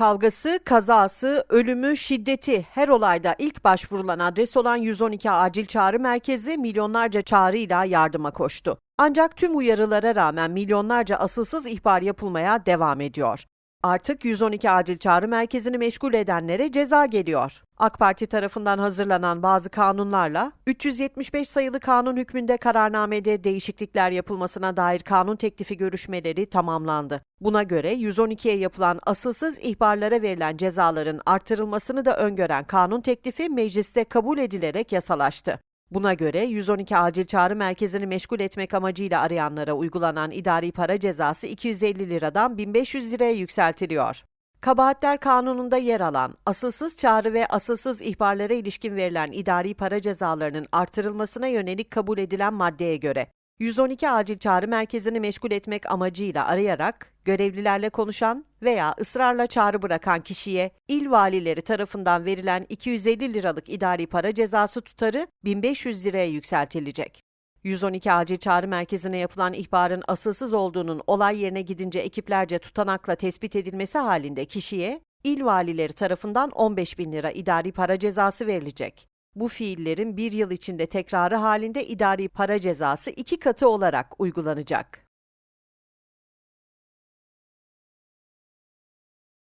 Kavgası, kazası, ölümü, şiddeti her olayda ilk başvurulan adres olan 112 Acil Çağrı Merkezi milyonlarca çağrıyla yardıma koştu. Ancak tüm uyarılara rağmen milyonlarca asılsız ihbar yapılmaya devam ediyor. Artık 112 Acil Çağrı Merkezi'ni meşgul edenlere ceza geliyor. AK Parti tarafından hazırlanan bazı kanunlarla 375 sayılı kanun hükmünde kararnamede değişiklikler yapılmasına dair kanun teklifi görüşmeleri tamamlandı. Buna göre 112'ye yapılan asılsız ihbarlara verilen cezaların artırılmasını da öngören kanun teklifi mecliste kabul edilerek yasalaştı. Buna göre 112 acil çağrı merkezini meşgul etmek amacıyla arayanlara uygulanan idari para cezası 250 liradan 1500 liraya yükseltiliyor. Kabahatler Kanunu'nda yer alan asılsız çağrı ve asılsız ihbarlara ilişkin verilen idari para cezalarının artırılmasına yönelik kabul edilen maddeye göre 112 acil çağrı merkezini meşgul etmek amacıyla arayarak görevlilerle konuşan veya ısrarla çağrı bırakan kişiye il valileri tarafından verilen 250 liralık idari para cezası tutarı 1500 liraya yükseltilecek. 112 acil çağrı merkezine yapılan ihbarın asılsız olduğunun olay yerine gidince ekiplerce tutanakla tespit edilmesi halinde kişiye il valileri tarafından 15 bin lira idari para cezası verilecek. Bu fiillerin bir yıl içinde tekrarı halinde idari para cezası iki katı olarak uygulanacak.